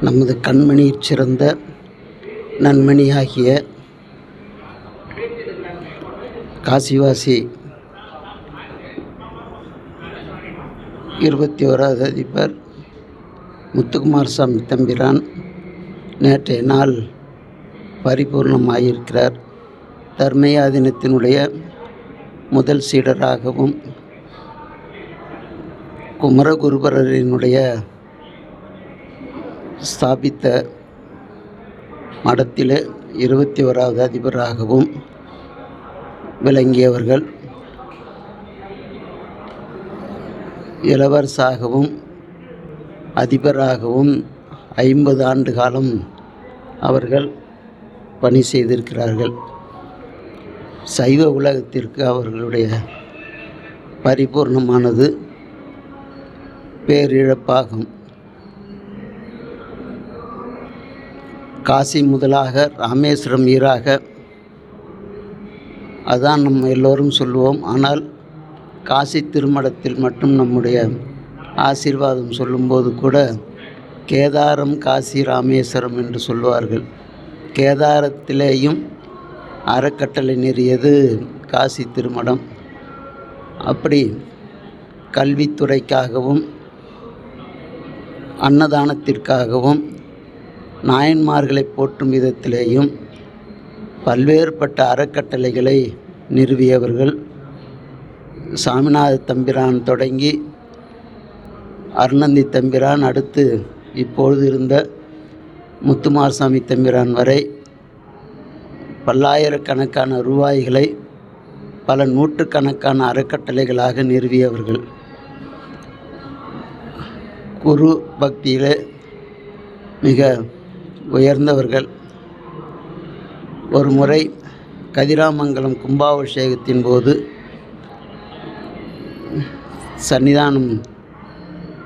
நமது கண்மணியைச் சிறந்த நன்மணியாகிய காசிவாசி இருபத்தி ஓராவது அதிபர் முத்துக்குமார் சாமி தம்பிரான் நேற்றைய நாள் பரிபூர்ணமாயிருக்கிறார். தர்மயாதினத்தினுடைய முதல் சீடராகவும் குமரகுருபரரினுடைய ஸ்தாபித்த மடத்தில் இருபத்தி ஓராவது அதிபராகவும் விளங்கியவர்கள். இளவரசாகவும் அதிபராகவும் ஐம்பது ஆண்டு காலம் அவர்கள் பணி செய்திருக்கிறார்கள். சைவ உலகத்திற்கு அவர்களுடைய பரிபூர்ணமானது பேரிழப்பாகும். காசி முதலாக ராமேஸ்வரம் ஈராக அதான் நம்ம எல்லோரும் சொல்லுவோம் ஆனால் காசி திருமடத்தில் மட்டும் நம்முடைய ஆசீர்வாதம் சொல்லும்போது கூட கேதாரம் காசி ராமேஸ்வரம் என்று சொல்லுவார்கள் கேதாரத்திலேயும் அறக்கட்டளை நெறியது காசி திருமடம். அப்படி கல்வித்துறைக்காகவும் அன்னதானத்திற்காகவும் நாயன்மார்களை போற்றும் விதத்திலேயும் பல்வேறுபட்ட அறக்கட்டளைகளை நிறுவியவர்கள். சாமிநாத தம்பிரான் தொடங்கி அருணந்தி தம்பிரான் அடுத்து இப்பொழுது இருந்த முத்துமாரசாமி தம்பிரான் வரை பல்லாயிரக்கணக்கான ரூபாய்களை பல நூற்றுக்கணக்கான அறக்கட்டளைகளாக நிறுவியவர்கள். குரு பக்தியிலே மிக உயர்ந்தவர்கள். ஒரு முறை கதிராமங்கலம் கும்பாபிஷேகத்தின் போது சன்னிதானம்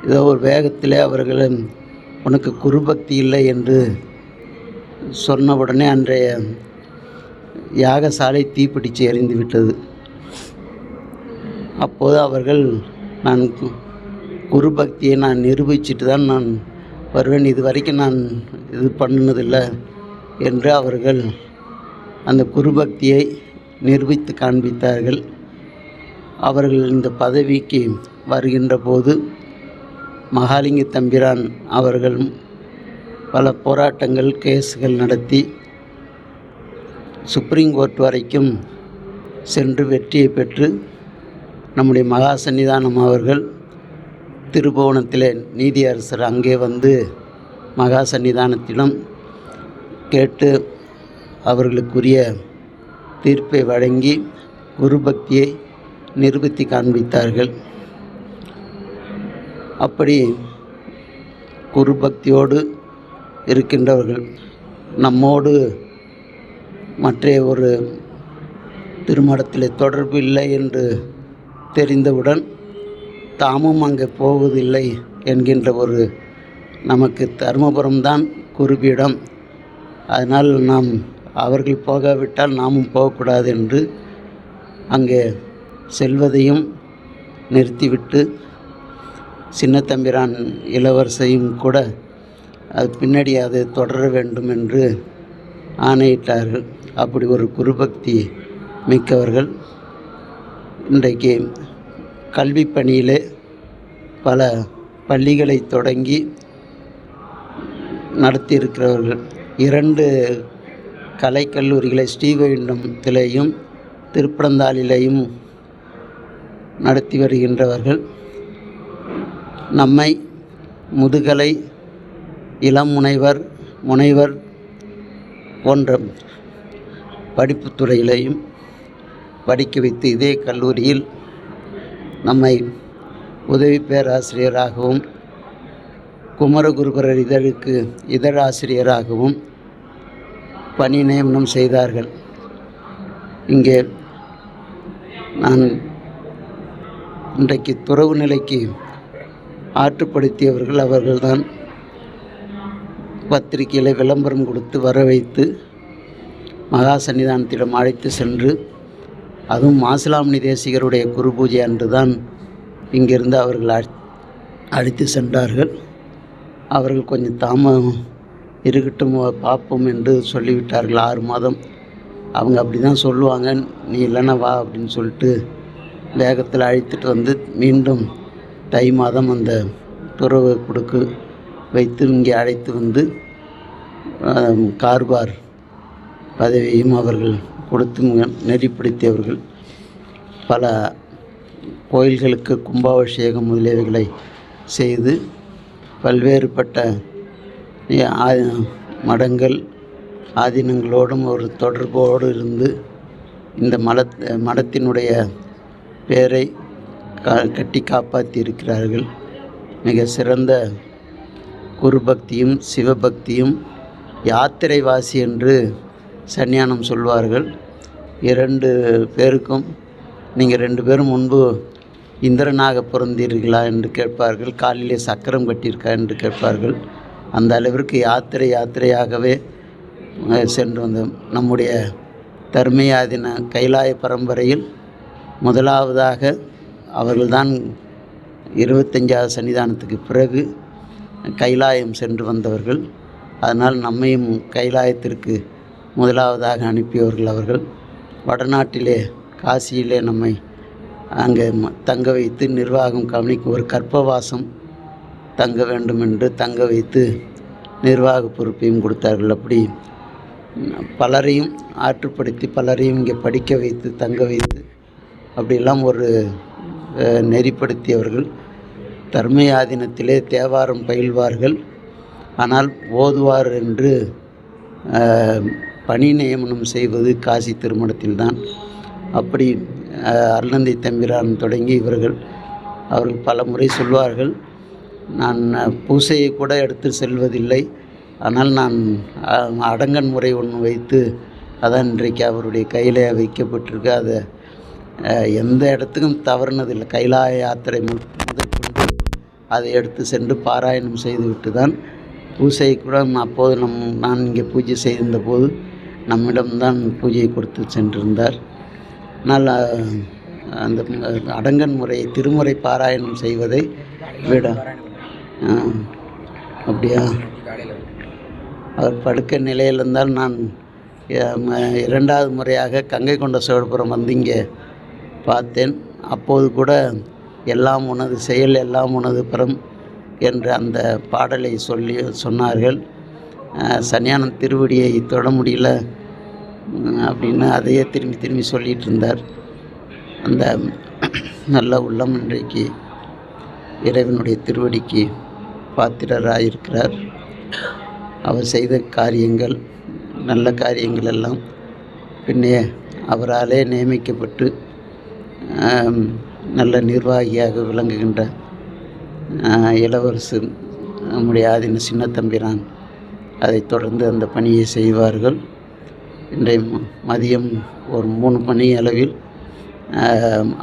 ஏதோ ஒரு வேகத்தில் அவர்கள் உனக்கு குருபக்தி இல்லை என்று சொன்ன உடனே அன்றைய யாகசாலை தீப்பிடித்து எரிந்து விட்டது. அப்போது அவர்கள் நான் குருபக்தியை நான் நிரூபிச்சிட்டு தான் நான் வருவேன். இது வரைக்கும் நான் இது பண்ணினதில்லை என்று அவர்கள் அந்த குருபக்தியை நிரூபித்து காண்பித்தார்கள். அவர்கள் இந்த பதவிக்கு வருகின்ற போது மகாலிங்க தம்பிரான் அவர்கள் பல போராட்டங்கள் கேஸுகள் நடத்தி சுப்ரீம் கோர்ட் வரைக்கும் சென்று வெற்றியை பெற்று நம்முடைய மகா சன்னிதானம் அவர்கள் திருபுவனத்தில் நீதியரசர் அங்கே வந்து மகா சன்னிதானத்திடம் கேட்டு அவர்களுக்குரிய தீர்ப்பை வழங்கி குருபக்தியை நிரூபித்து காண்பித்தார்கள். அப்படி குருபக்தியோடு இருக்கின்றவர்கள் நம்மோடு மற்ற ஒரு திருமணத்தில் தொடர்பு இல்லை என்று தெரிந்தவுடன் தாமும் அங்கே போவதில்லை என்கின்ற ஒரு நமக்கு தருமபுரம் தான் குருபீடம். அதனால் நாம் அவர்கள் போகாவிட்டால் நாமும் போகக்கூடாது என்று அங்கே செல்வதையும் நிறுத்திவிட்டு சின்னத்தம்பிரான் இளவரசையும் கூட அது பின்னாடி அதை தொடர வேண்டும் என்று ஆணையிட்டார்கள். அப்படி ஒரு குருபக்தி மிக்கவர்கள் இன்றைக்கு கல்வி பணியிலே பல பள்ளிகளை தொடங்கி நடத்தியிருக்கிறவர்கள். இரண்டு கலைக்கல்லூரிகளை ஸ்ரீவைகுண்டத்திலேயும் திருப்பனந்தாளிலேயும் நடத்தி வருகின்றவர்கள். நம்மை முதுகலை இளம் முனைவர் முனைவர் போன்ற படிப்புத்துறையிலையும் படிக்க வைத்து இதே கல்லூரியில் நம்மை உதவி பேராசிரியராகவும் குமரகுருபரர் இதழுக்கு இதழாசிரியராகவும் பணி நியமனம் செய்தார்கள். இங்கே நான் இன்றைக்கு துறவு நிலைக்கு ஆற்றுப்படுத்தியவர்கள் அவர்கள்தான் பத்திரிகையில் விளம்பரம் கொடுத்து வர வைத்து மகா சன்னிதானத்திடம் அழைத்து சென்று அதுவும் மாசிலாமணி தேசிகருடைய குரு பூஜை அன்று தான் இங்கிருந்து அவர்கள் அழைத்து சென்றார்கள். அவர்கள் கொஞ்சம் தாமதம் இருக்கட்டும் பார்ப்போம் என்று சொல்லிவிட்டார்கள். ஆறு மாதம். அவங்க அப்படி தான் சொல்லுவாங்க. நீ இல்லைன்னா வா அப்படின்னு சொல்லிட்டு வேகத்தில் அழைத்துட்டு வந்து மீண்டும் தை மாதம் அந்த துறவு கொடுக்கு வைத்து இங்கே அழைத்து வந்து கார்பார் பதவியையும் அவர்கள் கொடுத்து நெறிப்படுத்தியவர்கள். பல கோயில்களுக்கு கும்பாபிஷேகம் முதலியவைகளை செய்து பல்வேறுபட்ட மடங்கள் ஆதீனங்களோடும் ஒரு தொடர்போடு இருந்து இந்த மல மடத்தினுடைய பேரை கா கட்டி காப்பாற்றி இருக்கிறார்கள் மிக சிறந்த குருபக்தியும் சிவபக்தியும் யாத்திரைவாசி என்று சன்னியானம் சொல்வார்கள். இரண்டு பேருக்கும் நீங்கள் ரெண்டு பேரும் முன்பு இந்திரனாக பிறந்தீர்களா என்று கேட்பார்கள். காலிலே சக்கரம் கட்டியிருக்கா என்று கேட்பார்கள். அந்த அளவிற்கு யாத்திரை யாத்திரையாகவே சென்று வந்தோம். நம்முடைய தர்மயாதின கைலாய பரம்பரையில் முதலாவதாக அவர்கள்தான் இருபத்தஞ்சாவது சன்னிதானத்துக்கு பிறகு கைலாயம் சென்று வந்தவர்கள். அதனால் நம்மையும் கைலாயத்திற்கு முதலாவதாக அனுப்பியவர்கள் அவர்கள். வடநாட்டிலே காசியிலே நம்மை அங்கே தங்க வைத்து நிர்வாகம் கவனிக்கும் ஒரு கற்பவாசம் தங்க வேண்டும் என்று தங்க வைத்து நிர்வாக பொறுப்பையும் கொடுத்தார்கள். அப்படி பலரையும் ஆற்றுப்படுத்தி பலரையும் இங்கே படிக்க வைத்து தங்க வைத்து அப்படியெல்லாம் ஒரு நெறிப்படுத்தியவர்கள். தர்மயாதீனத்திலே தேவாரம் பயில்வார்கள். ஆனால் ஓதுவார் என்று பணி நியமனம் செய்வது காசி திருமணத்தில்தான். அப்படி அருணந்தை அருளந்தை தம்பிரான் தொடங்கி இவர்கள் அவர்கள் பல முறை சொல்வார்கள். நான் பூசையை கூட எடுத்து செல்வதில்லை. ஆனால் நான் அடங்கன் முறை ஒன்று வைத்து அதான் இன்றைக்கு அவருடைய கையில் வைக்கப்பட்டிருக்கு. அதை எந்த இடத்துக்கும் தவறுனதில்லை. கைலாய யாத்திரை முதற்கொண்டு அதை எடுத்து சென்று பாராயணம் செய்துவிட்டு தான் பூசையை கூட அப்போது நம் நான் இங்கே பூஜை செய்திருந்த போது நம்மிடம்தான் பூஜையை கொடுத்து சென்றிருந்தார். ஆனால் அந்த அடங்கன் முறை திருமுறை பாராயணம் செய்வதை விட ஆ, அப்படியா? அவர் படுக்க நிலையில் இருந்தால் நான் இரண்டாவது முறையாக கங்கை கொண்ட சோழபுரம் வந்து இங்கே பார்த்தேன். அப்போது கூட எல்லாம் உனது செயல் எல்லாம் உனது புறம் என்ற அந்த பாடலை சொல்லி சொன்னார்கள். அஹ், திருவடியை தொட முடியல அப்படின்னு அதையே திரும்பி திரும்பி சொல்லிகிட்டு இருந்தார். அந்த நல்ல உள்ளம் இன்றைக்கு இறைவனுடைய திருவடிக்கு பாத்திரராயிருக்கிறார். அவர் செய்த காரியங்கள் நல்ல காரியங்கள் எல்லாம் பின்னே அவராலே நியமிக்கப்பட்டு நல்ல நிர்வாகியாக விளங்குகின்ற இளவரசு நம்முடைய ஆதின சின்னத்தம்பிரான் அதைத் தொடர்ந்து அந்த பணியை செய்வார்கள். இன்றைய மதியம் ஒரு மூணு மணி அளவில்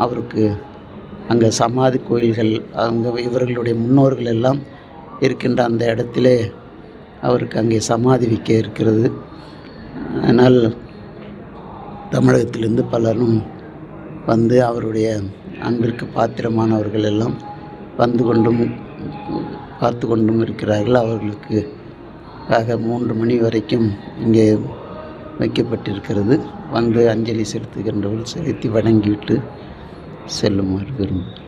அவருக்கு அங்கே சமாதி கோயில்கள் அங்கே இவர்களுடைய முன்னோர்கள் எல்லாம் இருக்கின்ற அந்த இடத்திலே அவருக்கு அங்கே சமாதி வைக்க இருக்கிறது. அதனால் தமிழகத்திலிருந்து பலரும் வந்து அவருடைய அன்பிற்கு பாத்திரமானவர்கள் எல்லாம் வந்து கொண்டும் பார்த்து கொண்டும் இருக்கிறார்கள். அவர்களுக்கு ஆக மூன்று மணி வரைக்கும் இங்கே வைக்கப்பட்டிருக்கிறது. வந்து அஞ்சலி செலுத்துகின்றவர்கள் செலுத்தி வணங்கிவிட்டு செல்லுமாறு விரும்புகிறேன்.